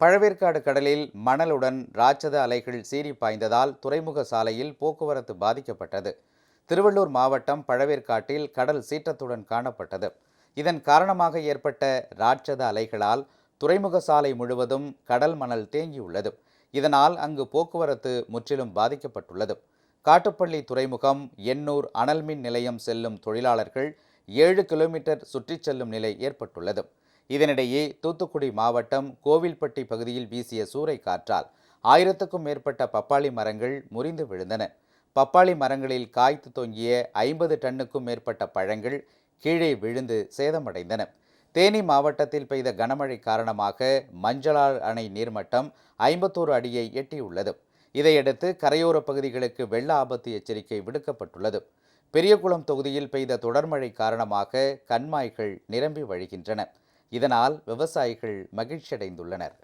பழவேற்காடு கடலில் மணலுடன் ராட்சத அலைகள் சீறி பாய்ந்ததால் துறைமுக சாலையில் போக்குவரத்து பாதிக்கப்பட்டது. திருவள்ளூர் மாவட்டம் பழவேற்காட்டில் கடல் சீற்றத்துடன் காணப்பட்டது. இதன் காரணமாக ஏற்பட்ட ராட்சத அலைகளால் துறைமுக சாலை முழுவதும் கடல் மணல் தேங்கியுள்ளது. இதனால் அங்கு போக்குவரத்து முற்றிலும் பாதிக்கப்பட்டுள்ளது. காட்டுப்பள்ளி துறைமுகம் எண்ணூர் அனல்மின் நிலையம் செல்லும் தொழிலாளர்கள் ஏழு கிலோமீட்டர் சுற்றிச் செல்லும் நிலை ஏற்பட்டுள்ளது. இதனிடையே தூத்துக்குடி மாவட்டம் கோவில்பட்டி பகுதியில் வீசிய சூறை காற்றால் ஆயிரத்துக்கும் மேற்பட்ட பப்பாளி மரங்கள் முறிந்து விழுந்தன. பப்பாளி மரங்களில் காய்த்து தொங்கிய ஐம்பது டன்னுக்கும் மேற்பட்ட பழங்கள் கீழே விழுந்து சேதமடைந்தன. தேனி மாவட்டத்தில் பெய்த கனமழை காரணமாக மஞ்சளார் அணை நீர்மட்டம் ஐம்பத்தோரு அடியை எட்டியுள்ளது. இதையடுத்து கரையோர பகுதிகளுக்கு வெள்ள ஆபத்து எச்சரிக்கை விடுக்கப்பட்டுள்ளது. பெரியகுளம் தொகுதியில் பெய்த தொடர்மழை காரணமாக கண்மாய்கள் நிரம்பி வழிகின்றன. இதனால் விவசாயிகள் மகிழ்ச்சியடைந்துள்ளனர்.